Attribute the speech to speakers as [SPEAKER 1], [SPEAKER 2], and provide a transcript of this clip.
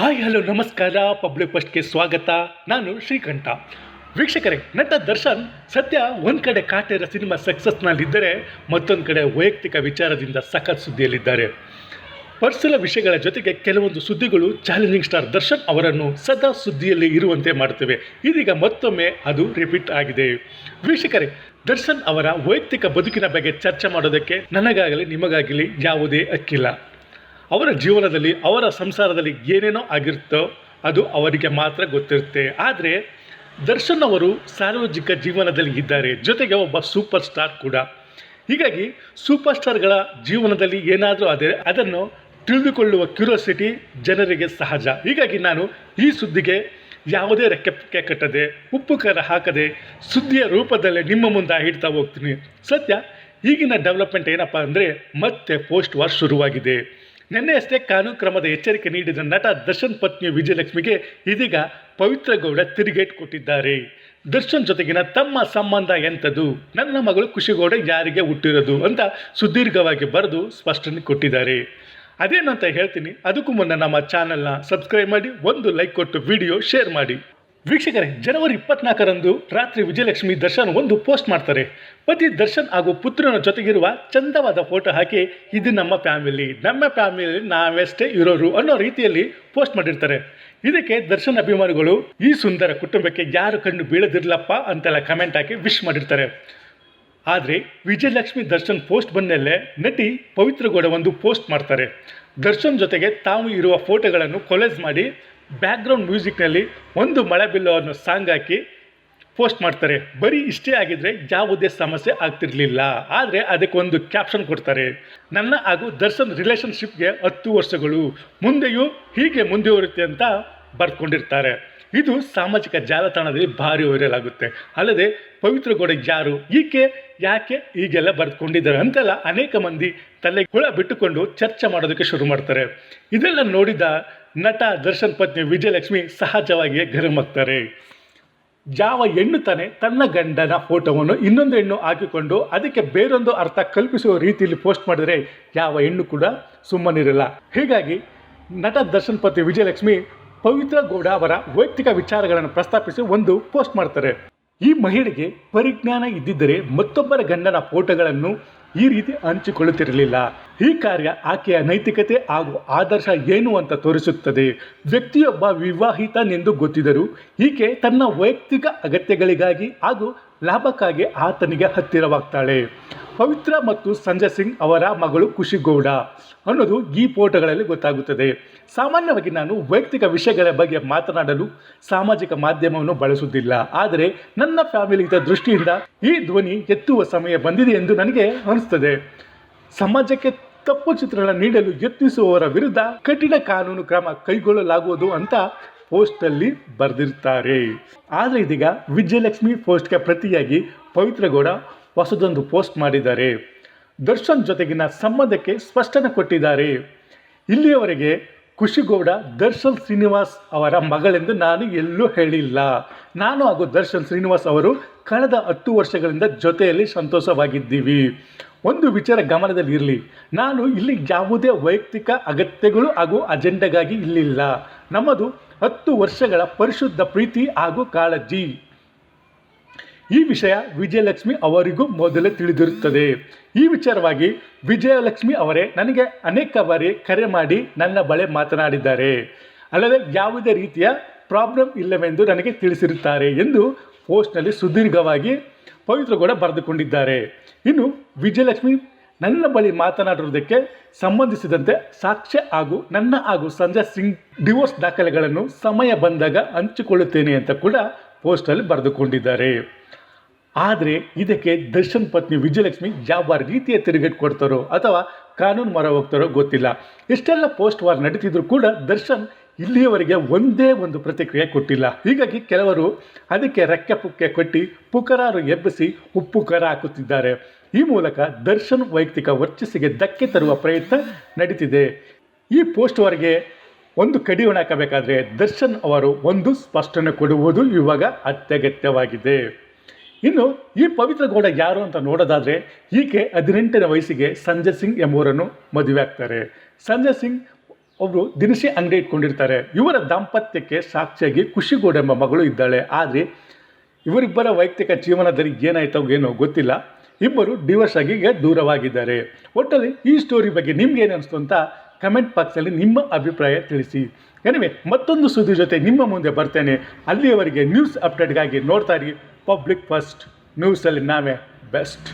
[SPEAKER 1] Hi, hello, ನಮಸ್ಕಾರ. Public ಫಸ್ಟ್ಗೆ ಸ್ವಾಗತ. ನಾನು ಶ್ರೀಕಂಠ. ವೀಕ್ಷಕರೇ, ನಟ ದರ್ಶನ್ ಸದ್ಯ ಒಂದು ಕಡೆ ಕಾಟೇರ ಸಿನಿಮಾ ಸಕ್ಸಸ್ನಲ್ಲಿದ್ದರೆ ಮತ್ತೊಂದು ಕಡೆ ವೈಯಕ್ತಿಕ ವಿಚಾರದಿಂದ ಸಖತ್ ಸುದ್ದಿಯಲ್ಲಿದ್ದಾರೆ. ಪರ್ಸಲ ವಿಷಯಗಳ ಜೊತೆಗೆ ಕೆಲವೊಂದು ಸುದ್ದಿಗಳು ಚಾಲೆಂಜಿಂಗ್ ಸ್ಟಾರ್ ದರ್ಶನ್ ಅವರನ್ನು ಸದಾ ಸುದ್ದಿಯಲ್ಲಿ ಇರುವಂತೆ ಮಾಡುತ್ತವೆ. ಇದೀಗ ಮತ್ತೊಮ್ಮೆ ಅದು ರಿಪೀಟ್ ಆಗಿದೆ. ವೀಕ್ಷಕರೇ, ದರ್ಶನ್ ಅವರ ವೈಯಕ್ತಿಕ ಬದುಕಿನ ಬಗ್ಗೆ ಚರ್ಚೆ ಮಾಡೋದಕ್ಕೆ ನನಗಾಗಲಿ ನಿಮಗಾಗಲಿ ಯಾವುದೇ ಹಕ್ಕಿಲ್ಲ. ಅವರ ಜೀವನದಲ್ಲಿ, ಅವರ ಸಂಸಾರದಲ್ಲಿ ಏನೇನೋ ಆಗಿರುತ್ತೋ ಅದು ಅವರಿಗೆ ಮಾತ್ರ ಗೊತ್ತಿರುತ್ತೆ. ಆದರೆ ದರ್ಶನ್ ಅವರು ಸಾರ್ವಜನಿಕ ಜೀವನದಲ್ಲಿ ಇದ್ದಾರೆ. ಜೊತೆಗೆ ಒಬ್ಬ ಸೂಪರ್ ಸ್ಟಾರ್ ಕೂಡ. ಹೀಗಾಗಿ ಸೂಪರ್ ಸ್ಟಾರ್ಗಳ ಜೀವನದಲ್ಲಿ ಏನಾದರೂ ಆದರೆ ಅದನ್ನು ತಿಳಿದುಕೊಳ್ಳುವ ಕ್ಯೂರಿಯಾಸಿಟಿ ಜನರಿಗೆ ಸಹಜ. ಹೀಗಾಗಿ ನಾನು ಈ ಸುದ್ದಿಗೆ ಯಾವುದೇ ರೆಕ್ಕೆ ಕಟ್ಟದೆ, ಉಪ್ಪು ಖಾರ ಹಾಕದೆ, ಸುದ್ದಿಯ ರೂಪದಲ್ಲೇ ನಿಮ್ಮ ಮುಂದೆ ಇಡ್ತಾ ಹೋಗ್ತೀನಿ. ಸದ್ಯ ಈಗಿನ ಡೆವಲಪ್ಮೆಂಟ್ ಏನಪ್ಪ ಅಂದರೆ ಮತ್ತೆ ಪೋಸ್ಟ್ ವಾರ್ ಶುರುವಾಗಿದೆ. ನಿನ್ನೆಯಷ್ಟೇ ಕಾನೂನು ಕ್ರಮದ ಎಚ್ಚರಿಕೆ ನೀಡಿದ ನಟ ದರ್ಶನ್ ಪತ್ನಿ ವಿಜಯಲಕ್ಷ್ಮಿಗೆ ಇದೀಗ ಪವಿತ್ರ ಗೌಡ ತಿರುಗೇಟ್ ಕೊಟ್ಟಿದ್ದಾರೆ. ದರ್ಶನ್ ಜೊತೆಗಿನ ತಮ್ಮ ಸಂಬಂಧ ಎಂಥದ್ದು? ನನ್ನ ಮಗಳು ಖುಷಿಗೌಡ ಯಾರಿಗೆ ಹುಟ್ಟಿರೋದು ಅಂತ ಸುದೀರ್ಘವಾಗಿ ಬರೆದು ಸ್ಪಷ್ಟನೆ ಕೊಟ್ಟಿದ್ದಾರೆ. ಅದೇನಂತ ಹೇಳ್ತೀನಿ, ಅದಕ್ಕೂ ಮುನ್ನ ನಮ್ಮ ಚಾನೆಲ್ನ ಸಬ್ಸ್ಕ್ರೈಬ್ ಮಾಡಿ, ಒಂದು ಲೈಕ್ ಕೊಟ್ಟು ವಿಡಿಯೋ ಶೇರ್ ಮಾಡಿ. ವೀಕ್ಷಕರೇ, ಜನವರಿ ಇಪ್ಪತ್ನಾಲ್ಕರಂದು ರಾತ್ರಿ ವಿಜಯಲಕ್ಷ್ಮಿ ದರ್ಶನ್ ಒಂದು ಪೋಸ್ಟ್ ಮಾಡ್ತಾರೆ. ಪತಿ ದರ್ಶನ್ ಹಾಗೂ ಪುತ್ರನ ಜೊತೆಗಿರುವ ಚಂದವಾದ ಫೋಟೋ ಹಾಕಿ, ಇದು ನಮ್ಮ ಫ್ಯಾಮಿಲಿ ನಮ್ಮ ಫ್ಯಾಮಿಲಿ ನಾವೆಷ್ಟೇ ಇರೋರು ಅನ್ನೋ ರೀತಿಯಲ್ಲಿ ಪೋಸ್ಟ್ ಮಾಡಿರ್ತಾರೆ. ಇದಕ್ಕೆ ದರ್ಶನ್ ಅಭಿಮಾನಿಗಳು, ಈ ಸುಂದರ ಕುಟುಂಬಕ್ಕೆ ಯಾರು ಕಣ್ಣು ಬೀಳದಿರ್ಲಪ್ಪ ಅಂತೆಲ್ಲ ಕಮೆಂಟ್ ಹಾಕಿ ವಿಶ್ ಮಾಡಿರ್ತಾರೆ. ಆದರೆ, ವಿಜಯಲಕ್ಷ್ಮಿ ದರ್ಶನ್ ಪೋಸ್ಟ್ ಬಂದಲ್ಲೇ ನಟಿ ಪವಿತ್ರಗೌಡ ಒಂದು ಪೋಸ್ಟ್ ಮಾಡ್ತಾರೆ. ದರ್ಶನ್ ಜೊತೆಗೆ ತಾವು ಇರುವ ಫೋಟೋಗಳನ್ನು ಕೊಲೆಜ್ ಮಾಡಿ ಬ್ಯಾಕ್ಗ್ರೌಂಡ್ ಮ್ಯೂಸಿಕ್ನಲ್ಲಿ ಒಂದು ಮಳೆ ಬಿಲ್ಲು ಅನ್ನೋ ಸಾಂಗ್ ಹಾಕಿ ಪೋಸ್ಟ್ ಮಾಡ್ತಾರೆ. ಬರೀ ಇಷ್ಟೇ ಆಗಿದ್ರೆ ಯಾವುದೇ ಸಮಸ್ಯೆ ಆಗ್ತಿರ್ಲಿಲ್ಲ. ಆದರೆ ಅದಕ್ಕೊಂದು ಕ್ಯಾಪ್ಷನ್ ಕೊಡ್ತಾರೆ. ನನ್ನ ಹಾಗೂ ದರ್ಶನ್ ರಿಲೇಷನ್ಶಿಪ್ಗೆ ಹತ್ತು ವರ್ಷಗಳು. ಮುಂದೆಯೂ ಹೀಗೆ ಮುಂದುವರುತ್ತೆ ಅಂತ ಬರ್ಕೊಂಡಿರ್ತಾರೆ ಇದು ಸಾಮಾಜಿಕ ಜಾಲತಾಣದಲ್ಲಿ ಭಾರಿ ವೈರಲ್ ಆಗುತ್ತೆ. ಅಲ್ಲದೆ ಪವಿತ್ರ ಗೋಡೆ ಯಾರು, ಈಕೆ ಯಾಕೆ ಈಗೆಲ್ಲ ಬರೆದುಕೊಂಡಿದ್ದಾರೆ ಅಂತೆಲ್ಲ ಅನೇಕ ಮಂದಿ ತಲೆ ಹುಳ ಬಿಟ್ಟುಕೊಂಡು ಚರ್ಚೆ ಮಾಡೋದಕ್ಕೆ ಶುರು ಮಾಡ್ತಾರೆ. ಇದೆಲ್ಲ ನೋಡಿದ ನಟ ದರ್ಶನ್ ಪತ್ನಿ ವಿಜಯಲಕ್ಷ್ಮಿ ಸಹಜವಾಗಿಯೇ ಗರಂ ಆಗ್ತಾರೆ. ಯಾವ ಹೆಣ್ಣು ತಾನೆ ತನ್ನ ಗಂಡನ ಫೋಟೋವನ್ನು ಇನ್ನೊಂದು ಹೆಣ್ಣು ಹಾಕಿಕೊಂಡು ಅದಕ್ಕೆ ಬೇರೊಂದು ಅರ್ಥ ಕಲ್ಪಿಸುವ ರೀತಿಯಲ್ಲಿ ಪೋಸ್ಟ್ ಮಾಡಿದರೆ ಯಾವ ಹೆಣ್ಣು ಕೂಡ ಸುಮ್ಮನಿರಲ್ಲ. ಹೀಗಾಗಿ ನಟ ದರ್ಶನ್ ಪತ್ನಿ ವಿಜಯಲಕ್ಷ್ಮಿ ಪವಿತ್ರ ಗೌಡ ಅವರ ವೈಯಕ್ತಿಕ ವಿಚಾರಗಳನ್ನು ಪ್ರಸ್ತಾಪಿಸಿ ಒಂದು ಪೋಸ್ಟ್ ಮಾಡ್ತಾರೆ. ಈ ಮಹಿಳೆಗೆ ಪರಿಜ್ಞಾನ ಇದ್ದಿದ್ದರೆ ಮತ್ತೊಬ್ಬರ ಗಂಡನ ಫೋಟೋಗಳನ್ನು ಈ ರೀತಿ ಹಂಚಿಕೊಳ್ಳುತ್ತಿರಲಿಲ್ಲ. ಈ ಕಾರ್ಯ ಆಕೆಯ ನೈತಿಕತೆ ಹಾಗೂ ಆದರ್ಶ ಏನು ಅಂತ ತೋರಿಸುತ್ತದೆ. ವ್ಯಕ್ತಿಯೊಬ್ಬ ವಿವಾಹಿತನೆಂದು ಗೊತ್ತಿದರು ಈಕೆ ತನ್ನ ವೈಯಕ್ತಿಕ ಅಗತ್ಯಗಳಿಗಾಗಿ ಹಾಗೂ ಲಾಭಕ್ಕಾಗಿ ಆತನಿಗೆ ಹತ್ತಿರವಾಗ್ತಾಳೆ. ಪವಿತ್ರ ಮತ್ತು ಸಂಜಯ್ ಸಿಂಗ್ ಅವರ ಮಗಳು ಖುಷಿಗೌಡ ಅನ್ನೋದು ಈ ಫೋಟೋಗಳಲ್ಲಿ ಗೊತ್ತಾಗುತ್ತದೆ. ಸಾಮಾನ್ಯವಾಗಿ ನಾನು ವೈಯಕ್ತಿಕ ವಿಷಯಗಳ ಬಗ್ಗೆ ಮಾತನಾಡಲು ಸಾಮಾಜಿಕ ಮಾಧ್ಯಮವನ್ನು ಬಳಸುವುದಿಲ್ಲ. ಆದರೆ ನನ್ನ ಫ್ಯಾಮಿಲಿ ದೃಷ್ಟಿಯಿಂದ ಈ ಧ್ವನಿ ಎತ್ತುವ ಸಮಯ ಬಂದಿದೆ ಎಂದು ನನಗೆ ಅನಿಸ್ತದೆ. ಸಮಾಜಕ್ಕೆ ತಪ್ಪು ಚಿತ್ರಣ ನೀಡಲು ಯತ್ನಿಸುವವರ ವಿರುದ್ಧ ಕಠಿಣ ಕಾನೂನು ಕ್ರಮ ಕೈಗೊಳ್ಳಲಾಗುವುದು ಅಂತ ಪೋಸ್ಟಲ್ಲಿ ಬರೆದಿರ್ತಾರೆ. ಆದರೆ ಇದೀಗ ವಿಜಯಲಕ್ಷ್ಮಿ ಪೋಸ್ಟ್ಗೆ ಪ್ರತಿಯಾಗಿ ಪವಿತ್ರಗೌಡ ಹೊಸದೊಂದು ಪೋಸ್ಟ್ ಮಾಡಿದ್ದಾರೆ. ದರ್ಶನ್ ಜೊತೆಗಿನ ಸಂಬಂಧಕ್ಕೆ ಸ್ಪಷ್ಟನೆ ಕೊಟ್ಟಿದ್ದಾರೆ. ಇಲ್ಲಿಯವರೆಗೆ ಖುಷಿಗೌಡ ದರ್ಶನ್ ಶ್ರೀನಿವಾಸ್ ಅವರ ಮಗಳೆಂದು ನಾನು ಎಲ್ಲೂ ಹೇಳಿಲ್ಲ. ನಾನು ಹಾಗೂ ದರ್ಶನ್ ಶ್ರೀನಿವಾಸ್ ಅವರು ಕಳೆದ ಹತ್ತು ವರ್ಷಗಳಿಂದ ಜೊತೆಯಲ್ಲಿ ಸಂತೋಷವಾಗಿದ್ದೀವಿ. ಒಂದು ವಿಚಾರ ಗಮನದಲ್ಲಿ ಇರಲಿ. ನಾನು ಇಲ್ಲಿ ಯಾವುದೇ ವೈಯಕ್ತಿಕ ಅಗತ್ಯಗಳು ಹಾಗೂ ಅಜೆಂಡಾಗಾಗಿ ಇಲ್ಲಿಲ್ಲ. ನಮ್ಮದು ಹತ್ತು ವರ್ಷಗಳ ಪರಿಶುದ್ಧ ಪ್ರೀತಿ ಹಾಗೂ ಕಾಳಜಿ. ಈ ವಿಷಯ ವಿಜಯಲಕ್ಷ್ಮಿ ಅವರಿಗೂ ಮೊದಲೇ ತಿಳಿದಿರುತ್ತದೆ. ಈ ವಿಚಾರವಾಗಿ ವಿಜಯಲಕ್ಷ್ಮಿ ಅವರೇ ನನಗೆ ಅನೇಕ ಬಾರಿ ಕರೆ ಮಾಡಿ ನನ್ನ ಬಳಿ ಮಾತನಾಡಿದ್ದಾರೆ. ಅಲ್ಲದೆ ಯಾವುದೇ ರೀತಿಯ ಪ್ರಾಬ್ಲಮ್ ಇಲ್ಲವೆಂದು ನನಗೆ ತಿಳಿಸಿರುತ್ತಾರೆ ಎಂದು ಪೋಸ್ಟ್ನಲ್ಲಿ ಸುದೀರ್ಘವಾಗಿ ಪವಿತ್ರಗೌಡ ಬರೆದುಕೊಂಡಿದ್ದಾರೆ. ಇನ್ನು ವಿಜಯಲಕ್ಷ್ಮಿ ನನ್ನ ಬಳಿ ಮಾತನಾಡಿರುವುದಕ್ಕೆ ಸಂಬಂಧಿಸಿದಂತೆ ಸಾಕ್ಷ್ಯ ಹಾಗೂ ನನ್ನ ಹಾಗೂ ಸಂಜಯ್ ಸಿಂಗ್ ಡಿವೋರ್ಸ್ ದಾಖಲೆಗಳನ್ನು ಸಮಯ ಬಂದಾಗ ಹಂಚಿಕೊಳ್ಳುತ್ತೇನೆ ಅಂತ ಕೂಡ ಪೋಸ್ಟಲ್ಲಿ ಬರೆದುಕೊಂಡಿದ್ದಾರೆ. ಆದರೆ ಇದಕ್ಕೆ ದರ್ಶನ್ ಪತ್ನಿ ವಿಜಯಲಕ್ಷ್ಮಿ ಯಾವ ರೀತಿಯ ತಿರುಗೇಟು ಕೊಡ್ತಾರೋ ಅಥವಾ ಕಾನೂನು ಮರ ಹೋಗ್ತಾರೋ ಗೊತ್ತಿಲ್ಲ. ಇಷ್ಟೆಲ್ಲ ಪೋಸ್ಟ್ ವಾರ್ ನಡೀತಿದ್ರು ಕೂಡ ದರ್ಶನ್ ಇಲ್ಲಿಯವರೆಗೆ ಒಂದೇ ಒಂದು ಪ್ರತಿಕ್ರಿಯೆ ಕೊಟ್ಟಿಲ್ಲ. ಹೀಗಾಗಿ ಕೆಲವರು ಅದಕ್ಕೆ ರೆಕ್ಕೆ ಪುಕ್ಕೆ ಕೊಟ್ಟು ಪುಕರಾರು ಎಬ್ಬಿಸಿ ಉಪ್ಪು ಕರ ಹಾಕುತ್ತಿದ್ದಾರೆ. ಈ ಮೂಲಕ ದರ್ಶನ್ ವೈಯಕ್ತಿಕ ವರ್ಚಸ್ಸಿಗೆ ಧಕ್ಕೆ ತರುವ ಪ್ರಯತ್ನ ನಡೀತಿದೆ. ಈ ಪೋಸ್ಟ್ವರೆಗೆ ಒಂದು ಕಡಿವಾಣ ಹಾಕಬೇಕಾದ್ರೆ ದರ್ಶನ್ ಅವರು ಒಂದು ಸ್ಪಷ್ಟನೆ ಕೊಡುವುದು ಇವಾಗ ಅತ್ಯಗತ್ಯವಾಗಿದೆ. ಇನ್ನು ಈ ಪವಿತ್ರ ಗೌಡ ಯಾರು ಅಂತ ನೋಡೋದಾದರೆ ಈಕೆ ಹದಿನೆಂಟನೇ ವಯಸ್ಸಿಗೆ ಸಂಜಯ್ ಸಿಂಗ್ ಎಂಬುವರನ್ನು ಮದುವೆ ಆಗ್ತಾರೆ. ಸಂಜಯ್ ಸಿಂಗ್ ಒಬ್ಬರು ದಿನಸಿ ಅಂಗಡಿ ಇಟ್ಕೊಂಡಿರ್ತಾರೆ. ಇವರ ದಾಂಪತ್ಯಕ್ಕೆ ಸಾಕ್ಷಿಯಾಗಿ ಖುಷಿಗೌಡ ಎಂಬ ಮಗಳು ಇದ್ದಾಳೆ. ಆದರೆ ಇವರಿಬ್ಬರ ವೈಯಕ್ತಿಕ ಜೀವನದಲ್ಲಿ ಏನಾಯ್ತೋ ಏನೋ ಗೊತ್ತಿಲ್ಲ. ಇಬ್ಬರು ಡಿವೋರ್ಸ್ ಆಗಿ ದೂರವಾಗಿದ್ದಾರೆ. ಒಟ್ಟಲ್ಲಿ ಈ ಸ್ಟೋರಿ ಬಗ್ಗೆ ನಿಮ್ಗೆ ಏನು ಅನಿಸ್ತು ಅಂತ ಕಮೆಂಟ್ ಬಾಕ್ಸಲ್ಲಿ ನಿಮ್ಮ ಅಭಿಪ್ರಾಯ ತಿಳಿಸಿ. ಎನಿವೆ ಮತ್ತೊಂದು ಸುದ್ದಿ ಜೊತೆ ನಿಮ್ಮ ಮುಂದೆ ಬರ್ತೇನೆ. ಅಲ್ಲಿಯವರೆಗೆ ನ್ಯೂಸ್ ಅಪ್ಡೇಟ್ಗಾಗಿ ನೋಡ್ತಾ ಇರಿ. ಪಬ್ಲಿಕ್ ಫಸ್ಟ್ ನ್ಯೂಸಲ್ಲಿ ನಾವೇ ಬೆಸ್ಟ್